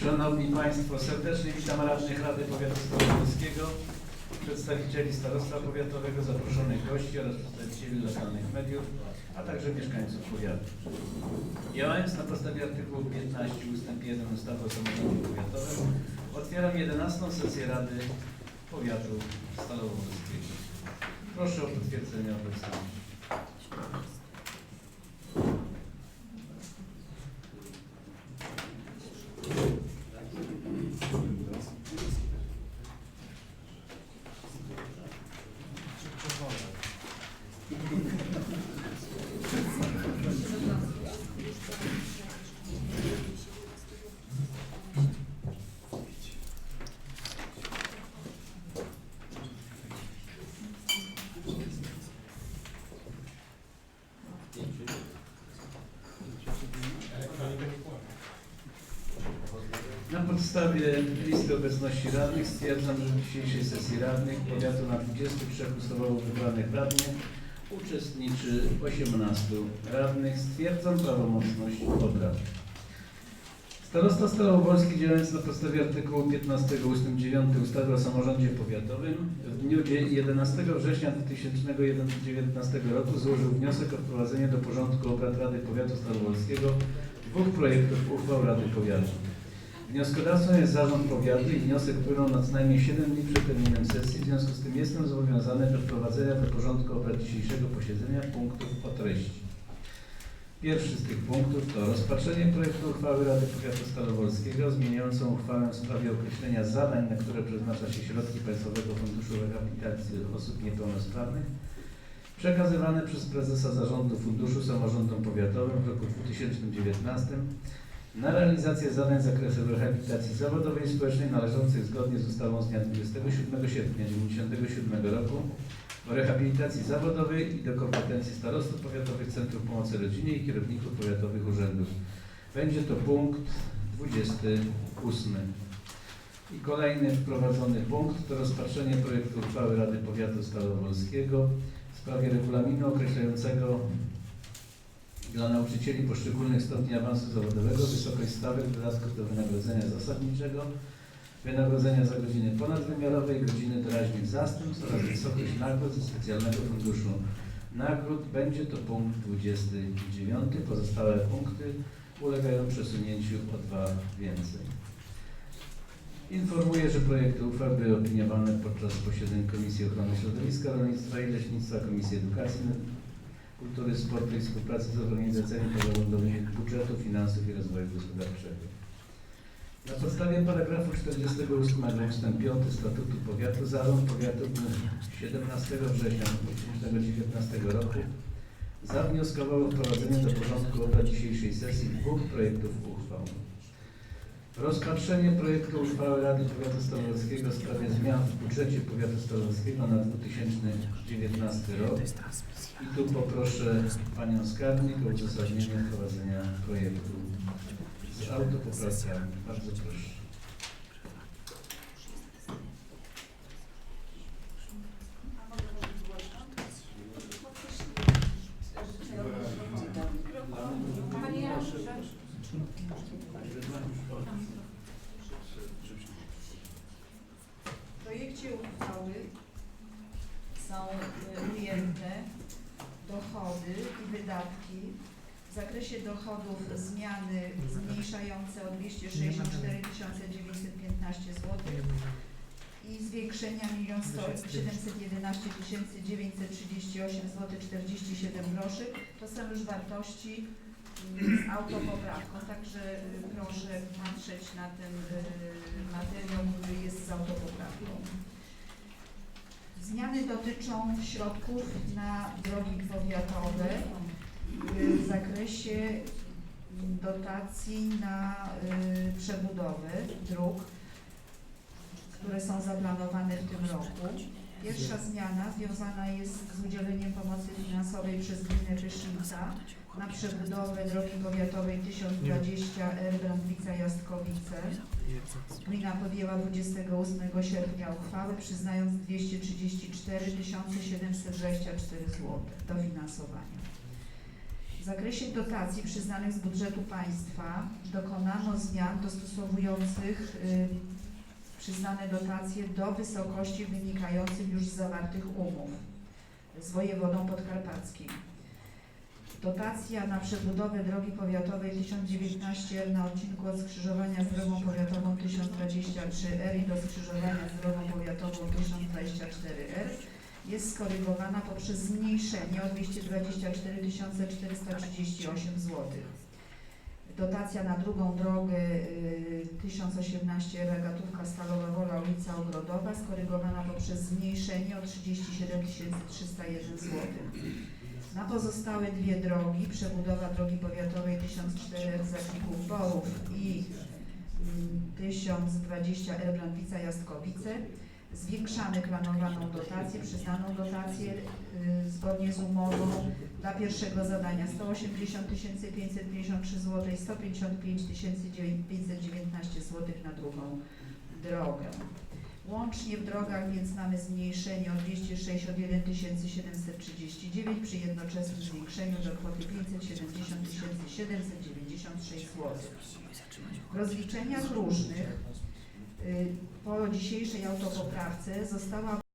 Szanowni Państwo, serdecznie witam radnych Rady Powiatu Staropolskiego, przedstawicieli Starostwa Powiatowego, zaproszonych gości oraz przedstawicieli lokalnych mediów, a także mieszkańców powiatu. Działając na podstawie artykułu 15 ust. 1 ustawy o samorządzie powiatowym, otwieram 11. sesję Rady Powiatu Stalowolskiego. Proszę o potwierdzenie obecności. Na podstawie listy obecności radnych stwierdzam, że w dzisiejszej sesji radnych powiatu na 23 ustawowo wybranych radnych uczestniczy 18 radnych. Stwierdzam prawomocność obrad. Starosta Starowolski działając na podstawie artykułu 15 ust. 9 ustawy o samorządzie powiatowym w dniu dzie- 11 września 2019 roku złożył wniosek o wprowadzenie do porządku obrad Rady Powiatu Starowolskiego dwóch projektów uchwał Rady Powiatu. Wnioskodawcą jest zarząd powiatu i wniosek wpłynął na co najmniej 7 dni przed terminem sesji, w związku z tym jestem zobowiązany do wprowadzenia do porządku obrad dzisiejszego posiedzenia punktów o treści. Pierwszy z tych punktów to rozpatrzenie projektu uchwały Rady Powiatu Starowolskiego zmieniającą uchwałę w sprawie określenia zadań, na które przeznacza się środki Państwowego Funduszu Rehabilitacji Osób Niepełnosprawnych, przekazywane przez prezesa Zarządu Funduszu Samorządom Powiatowym w roku 2019 na realizację zadań z zakresu rehabilitacji zawodowej i społecznej należących zgodnie z ustawą z dnia 27 sierpnia 1997 roku o rehabilitacji zawodowej i do kompetencji starostów powiatowych, centrów pomocy rodzinie i kierowników powiatowych urzędów. Będzie to punkt 28. I kolejny wprowadzony punkt to rozpatrzenie projektu uchwały Rady Powiatu Starowolskiego w sprawie regulaminu określającego dla nauczycieli poszczególnych stopni awansu zawodowego wysokość stawek dodatków do wynagrodzenia zasadniczego, wynagrodzenia za godziny ponadwymiarowe i godziny doraźnych zastępstw oraz wysokość nagród ze specjalnego funduszu nagród. Będzie to punkt 29. Pozostałe punkty ulegają przesunięciu o dwa więcej. Informuję, że projekty uchwał były opiniowane podczas posiedzeń Komisji Ochrony Środowiska, Rolnictwa i Leśnictwa, Komisji Edukacji, Kultury, Sportu i Współpracy z organizacjami pozarządowymi budżetu, finansów i rozwoju gospodarczego. Na podstawie paragrafu 48 ust. 5 Statutu Powiatu Zarząd Powiatu w dniu 17 września 2019 roku zawnioskował wprowadzenie do porządku obrad dzisiejszej sesji dwóch projektów uchwał. Rozpatrzenie projektu uchwały Rady Powiatu Starowolskiego w sprawie zmian w budżecie Powiatu Starowolskiego na 2019 rok. I tu poproszę Panią Skarbnik o uzasadnienie wprowadzenia projektu z autopoprawkami. Bardzo proszę. W projekcie uchwały są y, ujęte dochody i wydatki. W zakresie dochodów zmiany zmniejszające o 264 915 zł i zwiększenia 1 711 938 zł 47 groszy. To są już wartości z autopoprawką, także y, proszę patrzeć na ten y, materiał, który jest z autopoprawką. Zmiany dotyczą środków na drogi powiatowe y, w zakresie dotacji na y, przebudowę dróg, które są zaplanowane w tym roku. Pierwsza zmiana związana jest z udzieleniem pomocy finansowej przez gminę Pyszynica na przebudowę drogi powiatowej 1020 R Brądwica-Jastkowice. Gmina podjęła 28 sierpnia uchwałę przyznając 234 724 zł dofinansowania. W zakresie dotacji przyznanych z budżetu państwa dokonano zmian dostosowujących y, przyznane dotacje do wysokości wynikających już z zawartych umów z wojewodą podkarpackim. Dotacja na przebudowę drogi powiatowej 1019 na odcinku od skrzyżowania z drogą powiatową 1023R i do skrzyżowania z drogą powiatową 1024R jest skorygowana poprzez zmniejszenie o 224 438 zł. Dotacja na drugą drogę y, 1018 Ragatówka Stalowa Wola ulica Ogrodowa skorygowana poprzez zmniejszenie o 37 301 zł. Na pozostałe dwie drogi, przebudowa drogi powiatowej 1004 Zaklików Borów i mm, 1020 Erbranwica Jastkowice, zwiększamy planowaną dotację, przyznaną dotację y, zgodnie z umową dla pierwszego zadania 180 553 zł i 155 519 zł na drugą drogę. Łącznie w drogach więc mamy zmniejszenie o 206 od 1 739 przy jednoczesnym zwiększeniu do kwoty 570 796 zł. W rozliczeniach różnych po dzisiejszej autopoprawce została